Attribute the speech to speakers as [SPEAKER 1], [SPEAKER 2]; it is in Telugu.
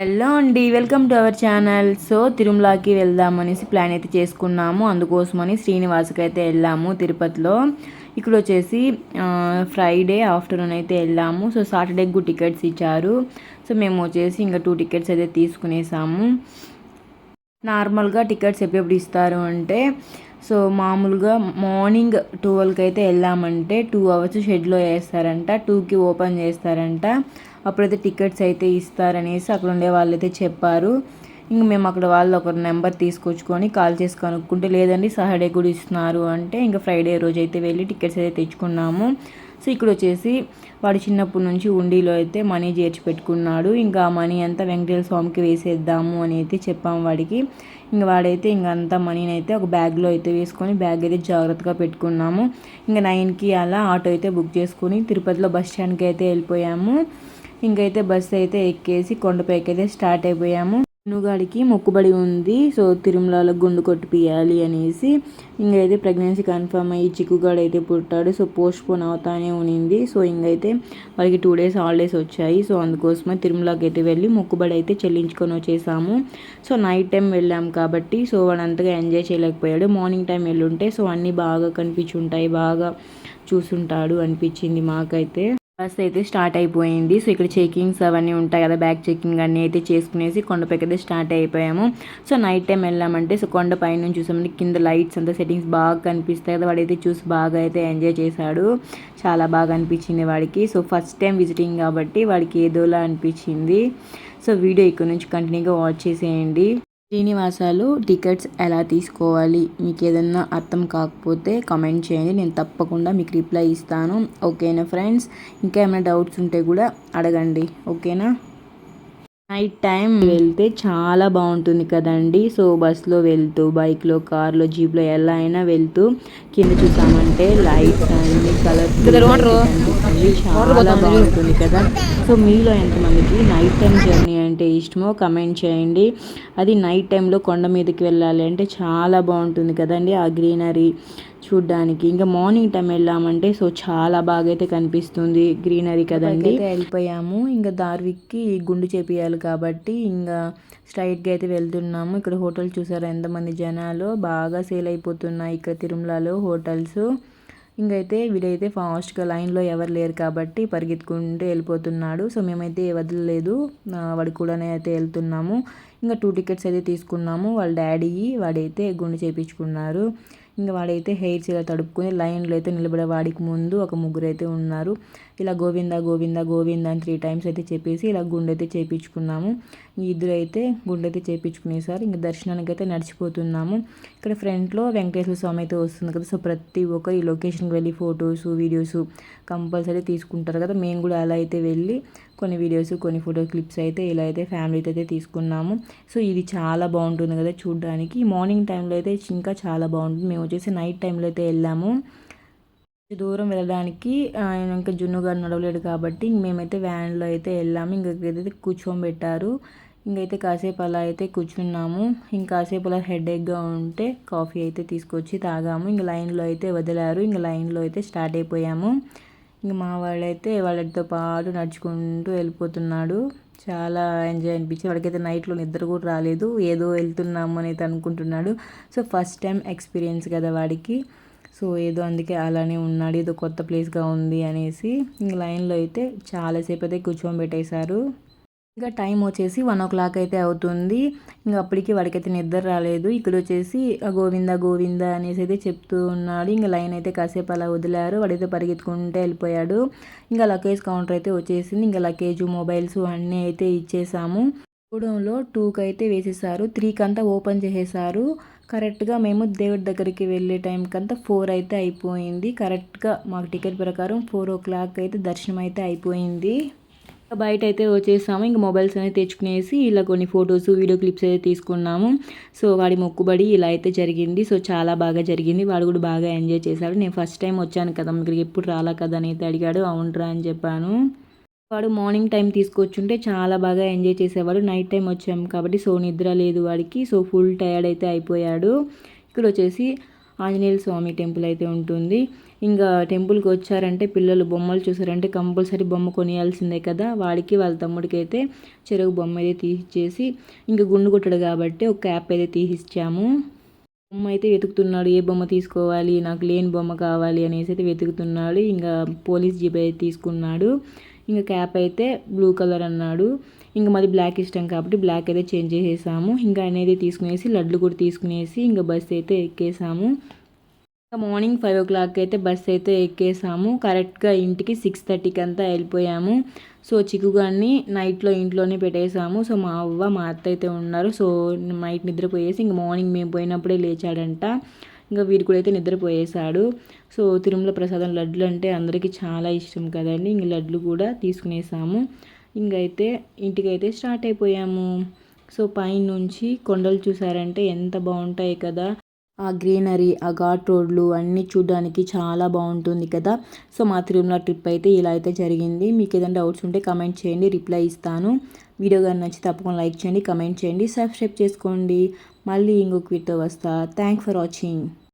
[SPEAKER 1] హలో అండి welcome to our channel. So తిరుమలకి వెళ్దామనేసి ప్లాన్ అయితే చేసుకున్నాము. అందుకోసమని శ్రీనివాస్కి అయితే వెళ్ళాము తిరుపతిలో. ఇక్కడ వచ్చేసి ఫ్రైడే ఆఫ్టర్నూన్ అయితే వెళ్ళాము. సో సాటర్డేకు టికెట్స్ ఇచ్చారు. సో మేము వచ్చేసి ఇంకా టూ టికెట్స్ అయితే తీసుకునేసాము. నార్మల్గా టికెట్స్ ఎప్పుడెప్పుడు ఇస్తారు అంటే సో మామూలుగా మార్నింగ్ ట్వెల్వ్కి అయితే వెళ్ళామంటే టూ అవర్స్ షెడ్లో వేస్తారంట టూకి ఓపెన్ చేస్తారంట. అప్పుడైతే టికెట్స్ అయితే ఇస్తారనేసి అక్కడ ఉండే వాళ్ళు అయితే చెప్పారు. ఇంక మేము అక్కడ వాళ్ళు ఒక నెంబర్ తీసుకొచ్చుకొని కాల్ చేసి కనుక్కుంటే లేదండి సాటర్డే కూడా ఇస్తున్నారు అంటే ఇంకా ఫ్రైడే రోజు అయితే వెళ్ళి టికెట్స్ అయితే తెచ్చుకున్నాము. సో ఇక్కడ వచ్చేసి వాడు చిన్నప్పటి నుంచి ఉండిలో అయితే మనీ చేర్చి పెట్టుకున్నాడు. ఇంకా ఆ మనీ అంతా వెంకటేశ్వర స్వామికి వేసేద్దాము అని అయితే చెప్పాము వాడికి. ఇంకా వాడైతే ఇంక అంతా మనీని అయితే ఒక బ్యాగ్లో అయితే వేసుకొని బ్యాగ్ అయితే జాగ్రత్తగా పెట్టుకున్నాము. ఇంకా నైన్కి అలా ఆటో అయితే బుక్ చేసుకొని తిరుపతిలో బస్ స్టాండ్కి అయితే వెళ్ళిపోయాము. ఇంకైతే బస్సు అయితే ఎక్కేసి కొండపైకి అయితే స్టార్ట్ అయిపోయాము. నుగాడికి మొక్కుబడి ఉంది. సో తిరుమలలో గుండు కొట్టిపియాలి అనేసి ఇంకైతే ప్రెగ్నెన్సీ కన్ఫర్మ్ అయ్యి చిక్కుగాడు అయితే పుట్టాడు. సో పోస్ట్ పోన్ అవుతానే ఉనింది. సో ఇంకైతే వాళ్ళకి టూ డేస్ హాలిడేస్ వచ్చాయి. సో అందుకోసమే తిరుమలకి అయితే వెళ్ళి మొక్కుబడి అయితే చెల్లించుకొని వచ్చేసాము. సో నైట్ టైం వెళ్ళాం కాబట్టి సో వాడు అంతగా ఎంజాయ్ చేయలేకపోయాడు. మార్నింగ్ టైం వెళ్ళుంటే సో అన్నీ బాగా కనిపించుంటాయి. బాగా చూసుంటాడు అనిపించింది మాకైతే. బస్ అయితే స్టార్ట్ అయిపోయింది. సో ఇక్కడ చెకింగ్స్ అవన్నీ ఉంటాయి కదా బ్యాగ్ చెకింగ్ అన్నీ అయితే చేసుకునేసి కొండపైకి అయితే స్టార్ట్ అయిపోయాము. సో నైట్ టైం వెళ్ళామంటే సో కొండపై నుంచి చూసామంటే కింద లైట్స్ అంతా సెట్టింగ్స్ బాగా కనిపిస్తాయి కదా వాడైతే చూసి బాగా అయితే ఎంజాయ్ చేశాడు. చాలా బాగా అనిపించింది వాడికి. సో ఫస్ట్ టైం విజిటింగ్ కాబట్టి వాడికి ఏదోలా అనిపించింది. సో వీడియో ఇక్కడ నుంచి కంటిన్యూగా వాచ్ చేసేయండి. శ్రీనివాసాలు టికెట్స్ ఎలా తీసుకోవాలి? మీకు ఏదన్నా అర్థం కాకపోతే కమెంట్ చేయండి. నేను తప్పకుండా మీకు రిప్లై ఇస్తాను. ఓకేనా ఫ్రెండ్స్? ఇంకా ఏమైనా డౌట్స్ ఉంటే కూడా అడగండి. ఓకేనా? నైట్ టైం వెళ్తే చాలా బాగుంటుంది కదండి. సో బస్లో వెళ్తూ బైక్లో కార్లో జీప్లో ఎలా అయినా వెళ్తూ కింద చూసామంటే లైట్స్ అన్ని కలర్స్ చాలా బాగుంటుంది కదా. సో మీలో ఎంతమందికి నైట్ టైం జర్నీ అంటే ఇష్టమో కమెంట్ చేయండి. అది నైట్ టైంలో కొండ మీదకి వెళ్ళాలి అంటే చాలా బాగుంటుంది కదండి ఆ గ్రీనరీ చూడ్డానికి. ఇంకా మార్నింగ్ టైం వెళ్ళామంటే సో చాలా బాగా అయితే కనిపిస్తుంది గ్రీనరీ కదండి. వెళ్ళిపోయాము. ఇంకా దార్విక్కి గుండు చేపియాలి కాబట్టి ఇంకా స్ట్రైట్గా అయితే వెళ్తున్నాము. ఇక్కడ హోటల్ చూసారా? ఎంతమంది జనాలు? బాగా సేల్ అయిపోతున్నాయి ఇక్కడ తిరుమలలో హోటల్స్. ఇంకైతే వీడైతే ఫాస్ట్గా లైన్లో ఎవరు లేరు కాబట్టి పరిగెత్తుకుంటూ వెళ్ళిపోతున్నాడు. సో మేమైతే వదలలేదు. వాడి కూడానే అయితే వెళ్తున్నాము. ఇంకా టూ టికెట్స్ అయితే తీసుకున్నాము. వాళ్ళ డాడీ వాడైతే గుండు చేయించుకున్నారు ఇంకా వాడైతే హెయిర్స్ ఇలా తడుపుకొని లైన్లో అయితే నిలబడే వాడికి ముందు ఒక ముగ్గురు అయితే ఉన్నారు. ఇలా గోవింద గోవింద గోవింద అని త్రీ టైమ్స్ అయితే చెప్పేసి ఇలా గుండె అయితే చేయించుకున్నాము ఇద్దరు అయితే గుండె అయితే చేయించుకునేసారు ఇంకా దర్శనానికి అయితే నడిచిపోతున్నాము. ఇక్కడ ఫ్రంట్లో వెంకటేశ్వర స్వామి అయితే వస్తుంది కదా. సో ప్రతి ఒక్కరు ఈ లొకేషన్కి వెళ్ళి ఫొటోస్ వీడియోస్ కంపల్సరీ తీసుకుంటారు కదా. మేము కూడా అలా అయితే వెళ్ళి కొన్ని వీడియోస్ కొన్ని ఫోటో క్లిప్స్ అయితే ఇలా అయితే ఫ్యామిలీతో అయితే తీసుకున్నాము. సో ఇది చాలా బాగుంటుంది కదా చూడడానికి. మార్నింగ్ టైంలో అయితే ఇంకా చాలా బాగుంటుంది. మేము వచ్చేసి నైట్ టైంలో అయితే వెళ్ళాము. దూరం వెళ్ళడానికి ఇంకా జున్ను గారు నడవలేడు కాబట్టి మేమైతే వ్యాన్లో అయితే వెళ్ళాము. ఇంకైతే కూర్చోబెట్టారు ఇంకైతే కాసేపు అలా అయితే కూర్చున్నాము. ఇంకాసేపు అలా హెడేక్గా ఉంటే కాఫీ అయితే తీసుకొచ్చి తాగాము. ఇంక లైన్లో అయితే వదిలారు. ఇంక లైన్లో అయితే స్టార్ట్ అయిపోయాము. ఇంక మా వాళ్ళైతే వాళ్ళతో పాటు నడుచుకుంటూ వెళ్ళిపోతున్నాడు. చాలా ఎంజాయ్ అనిపించింది. వాడికైతే నైట్లో నిద్ర కూడా రాలేదు. ఏదో వెళ్తున్నాము అనేది అనుకుంటున్నాడు. సో ఫస్ట్ టైం ఎక్స్పీరియన్స్ కదా వాడికి. సో ఏదో అందుకే అలానే ఉన్నాడు. ఏదో కొత్త ప్లేస్గా ఉంది అనేసి ఇంక లైన్లో అయితే చాలాసేపు అయితే కూర్చోబెట్టేశారు. పెట్టేశారు ఇంకా టైం వచ్చేసి వన్ ఓ క్లాక్ అయితే అవుతుంది. ఇంకా అప్పటికి వాడికైతే నిద్ర రాలేదు. ఇక్కడ వచ్చేసి గోవింద గోవింద అనేసి అయితే చెప్తూ ఉన్నాడు. ఇంకా లైన్ అయితే కాసేపు అలా వదిలారు. వాడైతే పరిగెత్తుకుంటే వెళ్ళిపోయాడు. ఇంకా లగేజ్ కౌంటర్ అయితే వచ్చేసింది. ఇంకా లగేజ్ మొబైల్స్ అన్నీ అయితే ఇచ్చేసాము. గూడెంలో టూకి అయితే వేసేసారు. త్రీకి అంతా ఓపెన్ చేసేసారు. కరెక్ట్గా మేము దేవుడి దగ్గరికి వెళ్ళే టైంకి అంతా ఫోర్ అయితే అయిపోయింది. కరెక్ట్గా మాకు టికెట్ ప్రకారం ఫోర్ ఓ క్లాక్ అయితే దర్శనం అయితే అయిపోయింది. బయట అయితే వచ్చేసాము. ఇంక మొబైల్స్ అనేది తెచ్చుకునేసి ఇలా కొన్ని ఫొటోస్ వీడియో క్లిప్స్ అయితే తీసుకున్నాము. సో వాడి మొక్కుబడి ఇలా అయితే జరిగింది. సో చాలా బాగా జరిగింది. వాడు కూడా బాగా ఎంజాయ్ చేశాడు. నేను ఫస్ట్ టైం వచ్చాను కదా ఇక్కడికి ఎప్పుడు రాలా కదా అని అయితే అడిగాడు. అవునరా అని చెప్పాను. వాడు మార్నింగ్ టైం తీసుకొచ్చుంటే చాలా బాగా ఎంజాయ్ చేసేవాడు. నైట్ టైం వచ్చాము కాబట్టి సో నిద్ర లేదు వాడికి. సో ఫుల్ టయర్డ్ అయితే అయిపోయాడు. ఇక్కడ వచ్చేసి ఆంజనేయ స్వామి టెంపుల్ అయితే ఉంటుంది. ఇంకా టెంపుల్కి వచ్చారంటే పిల్లలు బొమ్మలు చూసారంటే కంపల్సరీ బొమ్మ కొనియాల్సిందే కదా. వాడికి వాళ్ళ తమ్ముడికి అయితే చెరుకు బొమ్మ అయితే తీసిచ్చేసి ఇంకా గుండు కొట్టాడు కాబట్టి ఒక క్యాప్ అయితే తీసిచ్చాము. బొమ్మ అయితే వెతుకుతున్నాడు ఏ బొమ్మ తీసుకోవాలి నాకు లేని బొమ్మ కావాలి అనేసి అయితే వెతుకుతున్నాడు. ఇంకా పోలీస్ జీప్ అయితే తీసుకున్నాడు. ఇంకా క్యాప్ అయితే బ్లూ కలర్ అన్నాడు. ఇంకా మాది బ్లాక్ ఇష్టం కాబట్టి బ్లాక్ అయితే చేంజ్ చేసేసాము. ఇంకా అనేది తీసుకునేసి లడ్లు కూడా తీసుకునేసి ఇంకా బస్ అయితే ఎక్కేసాము. మార్నింగ్ ఫైవ్ ఓ క్లాక్ అయితే బస్ అయితే ఎక్కేసాము. కరెక్ట్గా ఇంటికి సిక్స్ థర్టీకి అంతా వెళ్ళిపోయాము. సో చిక్కుగాన్ని నైట్లో ఇంట్లోనే పెట్టేసాము. సో మా అవ్వ మా అత్త అయితే ఉన్నారు. సో నైట్ నిద్రపోయేసి ఇంక మార్నింగ్ మేము పోయినప్పుడే లేచాడంట. ఇంకా వీరు కూడా అయితే నిద్రపోయేశాడు సో తిరుమల ప్రసాదం లడ్లు అంటే అందరికీ చాలా ఇష్టం కదండి. ఇంక లడ్లు కూడా తీసుకునేసాము. ఇంకైతే ఇంటికైతే స్టార్ట్ అయిపోయాము. సో పైనుంచి కొండలు చూసారంటే ఎంత బాగుంటాయి కదా. ఆ గ్రీనరీ ఆ ఘాట్ రోడ్లు అన్నీ చూడడానికి చాలా బాగుంటుంది కదా. సో మా తిరుమల ట్రిప్ అయితే ఇలా అయితే జరిగింది. మీకు ఏదైనా డౌట్స్ ఉంటే కమెంట్ చేయండి రిప్లై ఇస్తాను. వీడియో కానీ నచ్చి తప్పకుండా లైక్ చేయండి కమెంట్ చేయండి సబ్స్క్రైబ్ చేసుకోండి. మళ్ళీ ఇంకొక వీడియో వస్తా. Thank for watching.